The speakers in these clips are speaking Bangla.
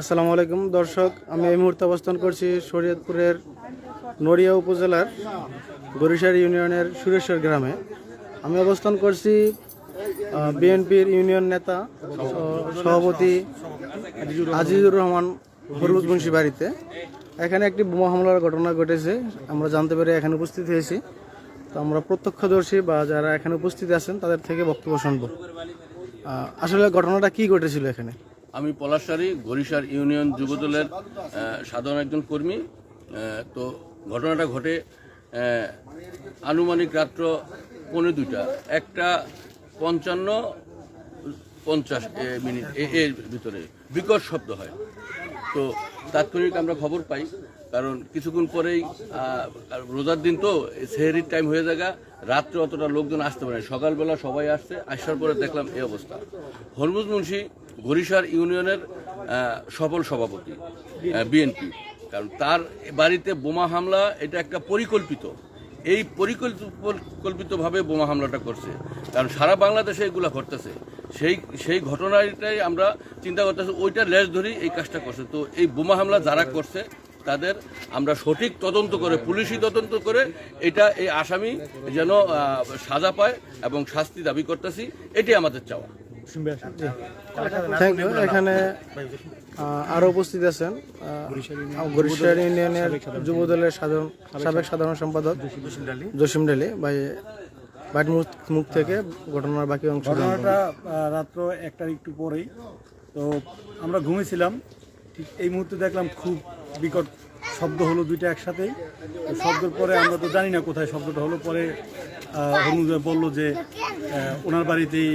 আসসালামু আলাইকুম, দর্শক, আমি এই মুহূর্তে অবস্থান করছি শরীয়তপুরের নড়িয়া উপজেলার বরিশার ইউনিয়নের সুরেশ্বর গ্রামে। আমি অবস্থান করছি বিএনপির ইউনিয়ন নেতা সভাপতি আজিজুর রহমান মুন্সি বাড়িতে। এখানে একটি বোমা হামলার ঘটনা ঘটেছে, আমরা জানতে পেরে এখানে উপস্থিত হয়েছি। তো আমরা প্রত্যক্ষদর্শী বা যারা এখানে উপস্থিত আছেন, তাদের থেকে বক্তব্য শুনব। আসলে ঘটনাটা কি ঘটেছিল এখানে? আমি পলাশারি গরিশার ইউনিয়ন যুবদলের সাধারণ একজন কর্মী। তো ঘটনাটা ঘটে আনুমানিক রাত্র পনেরো দুইটা। একটা পঞ্চান্ন পঞ্চাশ মিনিট এর ভিতরে বিকট শব্দ হয়। তো তাৎক্ষণিক আমরা খবর পাই, কারণ কিছুক্ষণ পরেই রোজার দিন তো সেহেরির টাইম হয়ে জায়গা রাত্রে অতটা লোকজন আসতে পারে। সকালবেলা সবাই আসছে, আসার পরে দেখলাম এই অবস্থা। হরমুজ মুন্সি গরিশার ইউনিয়নের সফল সভাপতি বিএনপি। কারণ তার বাড়িতে বোমা হামলা, এটা একটা পরিকল্পিত। এই পরিকল্পিতভাবে বোমা হামলাটা করছে। কারণ সারা বাংলাদেশে এগুলা ঘটতেছে। সেই সেই ঘটনাটাই আমরা চিন্তা করতেছি, ওইটা লেজ ধরেই এই কাজটা করছে। তো এই বোমা হামলা যারা করছে, তাদের আমরা সঠিক তদন্ত করে, পুলিশি তদন্ত করে, এটা এই আসামি যেন সাজা পায় এবং শাস্তি দাবি করতেছি এটি আমাদের চাওয়া। থ্যাংক ইউ এখানে আহ, আরও উপস্থিত আছেন বরিশাল ইউনিয়নের যুব দলের সাধারণ সাবেক সাধারণ সম্পাদক জসিম ডালি। ভাই বাট মুখ মুখ থেকে ঘটনার বাকি অংশ ঘটনাটা রাত্র একটার একটু পরেই। তো আমরা ঘুমিয়েছিলাম ঠিক এই মুহূর্তে দেখলাম খুব বিকট শব্দ হলো দুইটা একসাথেই তো শব্দের পরে আমরা তো জানি না কোথায় শব্দটা হলো। পরে হরমুজ বলল যে ওনার বাড়িতেই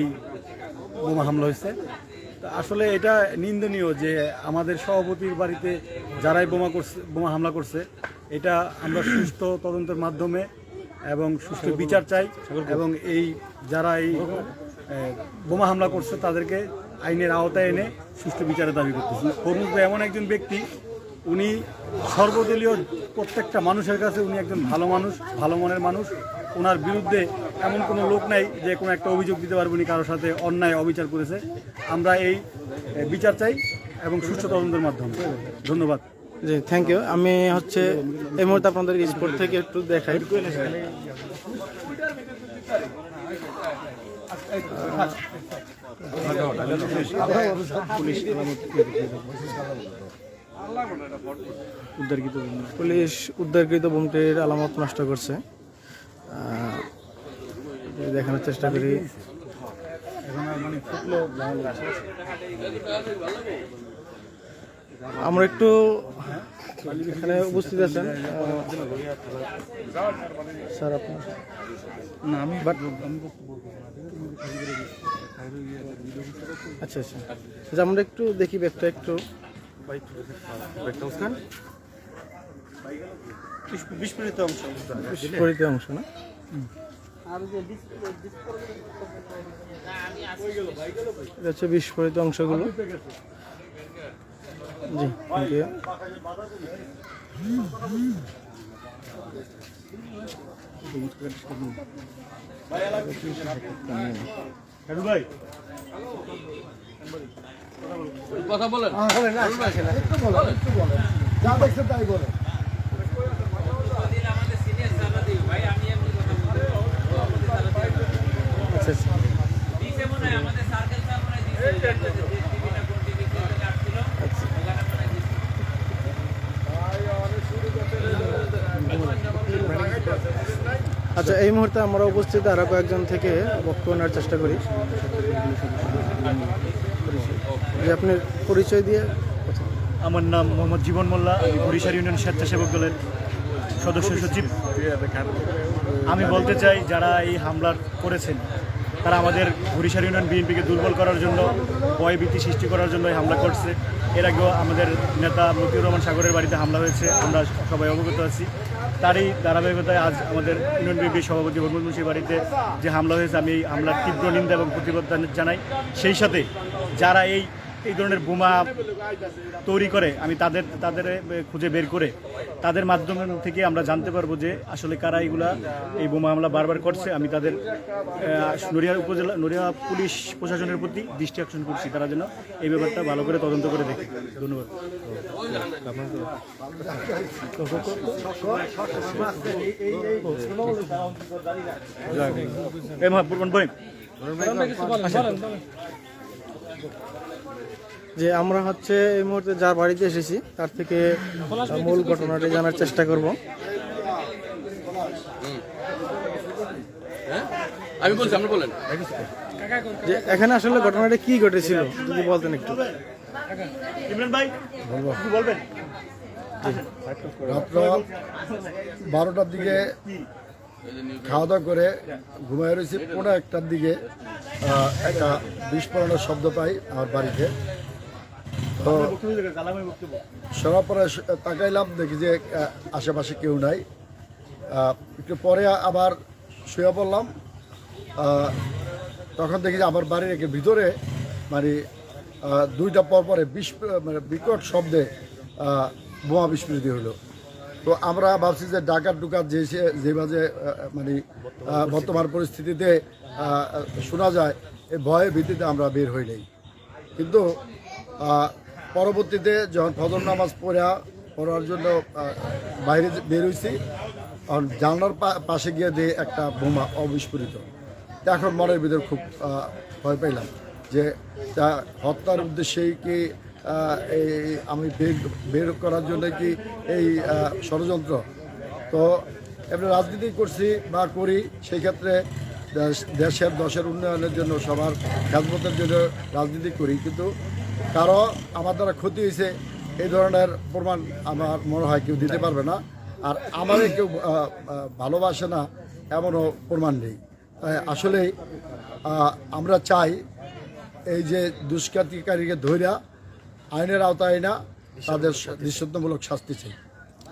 বোমা হামলা হয়েছে। আসলে এটা নিন্দনীয় যে আমাদের সভাপতির বাড়িতে যারাই বোমা করছে, বোমা হামলা করছে, এটা আমরা সুস্থ তদন্তের মাধ্যমে এবং সুস্থ বিচার চাই এবং এই যারা এই বোমা হামলা করছে তাদেরকে আইনের আওতায় এনে সুস্থ বিচারের দাবি করতেছি। হরমুজ এমন একজন ব্যক্তি উনি সর্বদলীয় প্রত্যেকটা মানুষের কাছে উনি একজন ভালো মানুষ ভালো মনের মানুষ। ওনার বিরুদ্ধে এমন কোনো লোক নাই যে কোনো একটা অভিযোগ দিতে পারবে উনি কারোর সাথে অন্যায় অবিচার করেছে। আমরা এই বিচার চাই এবং সুষ্ঠু তদন্তের মাধ্যমে। ধন্যবাদ। জি থ্যাংক ইউ আমি হচ্ছে এই মুহূর্তে আপনাদের স্পোর্ট থেকে একটু দেখাই। পুলিশ উদ্ধারকৃত পুলিশ উদ্ধারকৃত বোমটির আলামত নষ্ট করছে। দেখানোর চেষ্টা করি। আমরা একটু এখানে উপস্থিত আছেন। স্যার আপনার না আমি আচ্ছা আচ্ছা। আচ্ছা, আমরা একটু দেখি ব্যাগটা একটু। বিস্ফোরিত অংশ। বিস্ফোরিত অংশ না? এটা হচ্ছে বিস্ফোরিত অংশগুলো। জি থ্যাংক ইউ ভাই। কথা বলেন। আচ্ছা আচ্ছা আচ্ছা এই মুহূর্তে আমরা উপস্থিত আরও কয়েকজন থেকে বক্তব্য নেওয়ার চেষ্টা করি। যে আপনি পরিচয় দিয়ে আমার নাম মোহাম্মদ জীবন মোল্লা, আমি বরিশাল ইউনিয়ন স্বেচ্ছাসেবক দলের সদস্য সচিব। আমি বলতে চাই, যারা এই হামলা করেছেন, তারা আমাদের বরিশাল ইউনিয়ন বিএনপিকে দুর্বল করার জন্য, ভয়ভীতি সৃষ্টি করার জন্য এই হামলা করছে। এর আগেও আমাদের নেতা মতিউর রহমান সাগরের বাড়িতে হামলা হয়েছে, আমরা সবাই অবগত আছি। তারই ধারাবাহিকতায় আজ আমাদের ইউনিয়ন বিএনপির সভাপতি হরমুজ মুন্সির বাড়িতে যে হামলা হয়েছে, আমি এই হামলার তীব্র নিন্দা এবং প্রতিবাদ জানাই। সেই সাথে যারা এই এই ধরনের বোমা তৈরি করে, আমি তাদের তাদের খুঁজে বের করে, তাদের মাধ্যম থেকে আমরা জানতে পারব যে আসলে কারা এইগুলা এই বোমা হামলা বারবার করছে। আমি তাদের নড়িয়া উপজেলা, নড়িয়া পুলিশ প্রশাসনের প্রতি দৃষ্টি আকর্ষণ করছি, তারা যেন এই ব্যাপারটা ভালো করে তদন্ত করে দেখে। ধন্যবাদ। এই মা পূর্বন বই যে আমরা হচ্ছে এই মুহূর্তে যার বাড়িতে এসেছি তার থেকে মূল ঘটনাটি জানার চেষ্টা করব। হ্যাঁ? আমি বলছি আপনি বলেন। যে এখানে আসলে ঘটনাটা কি ঘটেছিল যদি বলতেন একটু। ইমরান ভাই বলবেন? রাত্র বারোটার দিকে খাওয়া দাওয়া করে ঘুমায় রয়েছি। পনেরো একটার দিকে একটা বিস্ফোরণের শব্দ পাই আমার বাড়িতে। তো শোনার পরে তাকাইলাম, দেখি যে আশেপাশে কেউ নাই। একটু পরে আবার শুয়ে পড়লাম। তখন দেখি যে আমার বাড়ির একে ভিতরে মানে দুইটা পর পরে বিস্ফ মানে বিকট শব্দে বোমা বিস্ফোরিত হলো। তো আমরা ভাবছি যে ডাকাত ডুকাত যে যেভাবে মানে বর্তমান পরিস্থিতিতে শোনা যায় এই ভয়ে ভিত্তিতে আমরা বের হই নাই। কিন্তু পরবর্তীতে যখন ফজর নামাজ পড়া, পড়ার জন্য বাইরে বের হয়েছি জানলার পাশে গিয়ে দিয়ে একটা বোমা অবিস্ফোরিত। এখন মনের ভিতরে খুব ভয় পাইলাম যে তা হত্যার উদ্দেশ্যেই কি এই আমি বের করার জন্য কি এই ষড়যন্ত্র। তো এমনি রাজনীতি করছি বা করি, সেই ক্ষেত্রে দেশ- দেশের দশের উন্নয়নের জন্য, সবার খেদমতের জন্য রাজনীতি করি। কিন্তু কারও আমার দ্বারা ক্ষতি হয়েছে, এই ধরনের প্রমাণ আমার মনে হয় কেউ দিতে পারবে না। আর আমাদের কেউ ভালোবাসে না, এমনও প্রমাণ নেই। তাই আসলেই আমরা চাই এই যে দুষ্কৃতিকারীকে ধৈর্য আইনের আওতায় না তাদের দৃশ্যত্বমূলক শাস্তি চাই।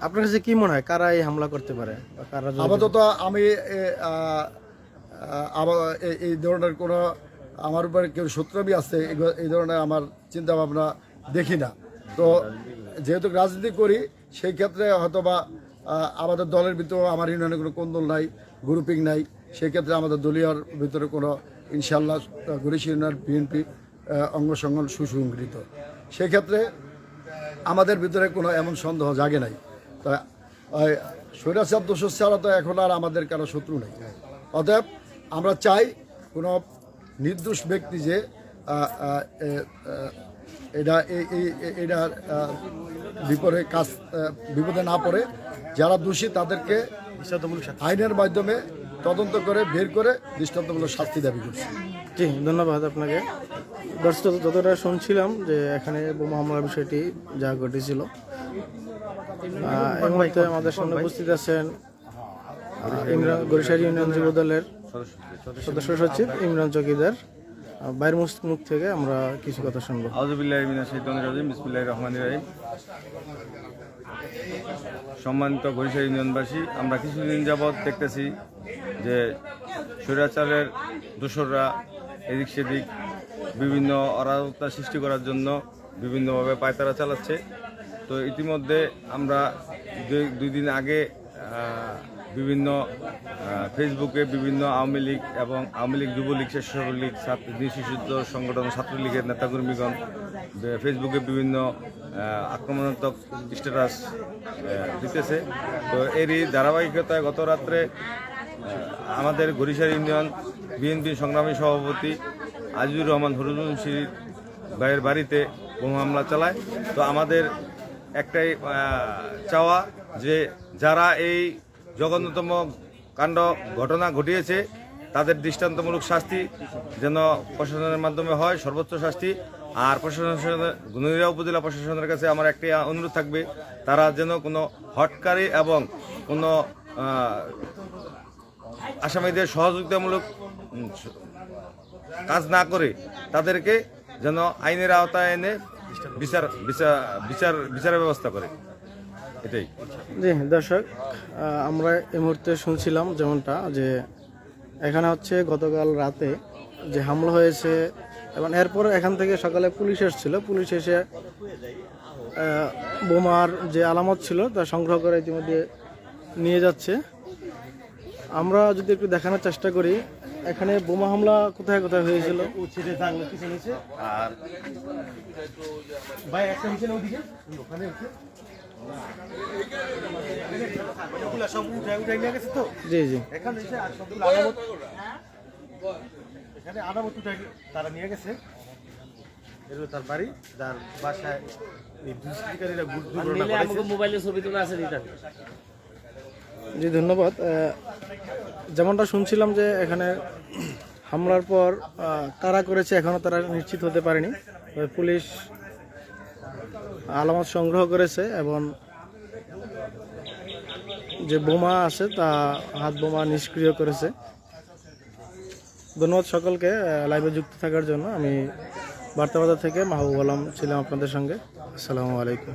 আপনার কাছে কি মনে হয় কারা এই হামলা করতে পারে বা? আপাতত আমি এই ধরনের কোনো আমার উপরে কেউ শত্রুবি আছে এই ধরনের আমার চিন্তা ভাবনা দেখি না। তো যেহেতু রাজনীতি করি সেই ক্ষেত্রে হয়তোবা আহ, আমাদের দলের ভিতরে আমার ইউনিয়নে কোনো কোন্দল নাই গ্রুপিং নাই সেই ক্ষেত্রে আমাদের দলীয়র ভিতরে কোনো ইনশাল্লাহ গরিশ ইউনিয়ন বিএনপি অঙ্গ সংগঠন সুসংগঠিত। সেক্ষেত্রে আমাদের ভিতরে কোনো এমন সন্দেহ জাগে নাই। তা স্বৈরাচার দোষ ছাড়া তো এখন আর আমাদের কারও শত্রু নেই। অতএব আমরা চাই কোনো নির্দোষ ব্যক্তি যে এটা এই আহ, বিপরে কাজ বিপদে না পড়ে যারা দোষী তাদেরকে আইনের মাধ্যমে তদন্ত করে বের করে দৃষ্টান্তমূলক শাস্তি দাবি করছে। জি ধন্যবাদ আপনাকে। দর্শক যতটা শুনছিলাম যে এখানে বোমা হামলার বিষয়টি যা ঘটেছিল এই মুহূর্তে আমাদের সামনে উপস্থিত আছেন ইমরান গরিশার ইউনিয়ন যুব দলের সদস্য সচিব ইমরান চকিদার। আহ, বাইরের মুখ- থেকে আমরা কিছু কথা শুনব। মিনা রহমানির রহিম। সম্মানিত গরিষা ইউনিয়নবাসী আমরা কিছুদিন যাবৎ দেখতেছি যে স্বৈরাচারের দোসররা এদিক সেদিক বিভিন্ন অরাজকতা সৃষ্টি করার জন্য বিভিন্নভাবে পায়তারা চালাচ্ছে। তো ইতিমধ্যে আমরা দুই- দিন আগে বিভিন্ন ফেসবুকে বিভিন্ন আওয়ামী লীগ এবং আওয়ামী লীগ যুবলীগ, স্বেচ্ছাসেবক ছাত্র নিঃশিষ্ট সংগঠন, ছাত্রলীগের নেতাকর্মীগণ ফেসবুকে বিভিন্ন আক্রমণাত্মক স্ট্যাটাস দিতেছে। তো এরই ধারাবাহিকতায় গত রাত্রে আমাদের গরিশার ইউনিয়ন, বিএনপি সংগ্রামী সভাপতি আজিজুর রহমান হরুজুনশির ভাইয়ের বাড়িতে বোমা হামলা চালায়। তো আমাদের একটাই চাওয়া যে যারা এই জঘন্যতম কাণ্ড ঘটনা ঘটিয়েছে, তাদের দৃষ্টান্তমূলক শাস্তি যেন প্রশাসনের মাধ্যমে হয়, সর্বোচ্চ শাস্তি। আর প্রশাসনের গুণিরা উপজেলা প্রশাসনের কাছে আমার একটাই অনুরোধ থাকবে, তারা যেন কোনো হটকারী এবং কোনো আসামিদের সহযোগিতামূলক কাজ না করে তাদেরকে যেন আইনের আওতায় এনে বিচার বিচার বিচার ব্যবস্থা করে। এটাই। জি, দর্শক আমরা এই মুহূর্তে শুনছিলাম যেমনটা যে এখানে হচ্ছে গতকাল রাতে যে হামলা হয়েছে এবং এরপর এখান থেকে সকালে পুলিশ এসেছিল। পুলিশ এসে বোমার যে আলামত ছিল তা সংগ্রহ করে ইতিমধ্যে নিয়ে যাচ্ছে। আমরা যদি একটু দেখানোর চেষ্টা করি এখানে বোমা হামলা কোথায় কোথায় হয়েছিল? পিছনে হয়েছে আর ভাই একটা ওদিকে। ওখানে সব উঠায় উঠায় নিয়ে গেছে তো? জি জি। এখানে এসে আর সবগুলো আলামত এখানে আলামত উঠায় তারা নিয়ে গেছে। এর তার বাড়ি যার বাসায় এই দুষ্কৃতিকারীরা দুর্ঘটনা মোবাইলে ছবি তোলা আছে রিটার্ন জি, ধন্যবাদ। যেমনটা শুনছিলাম যে এখানে হামলার পর কারা করেছে এখনও তারা নিশ্চিত হতে পারেনি। পুলিশ আলামত সংগ্রহ করেছে এবং যে বোমা আছে তা হাত বোমা নিষ্ক্রিয় করেছে। ধন্যবাদ সকলকে লাইভে যুক্ত থাকার জন্য। আমি বার্তাবাজার থেকে মাহবুব আলম ছিলাম আপনাদের সঙ্গে। আসসালামু আলাইকুম।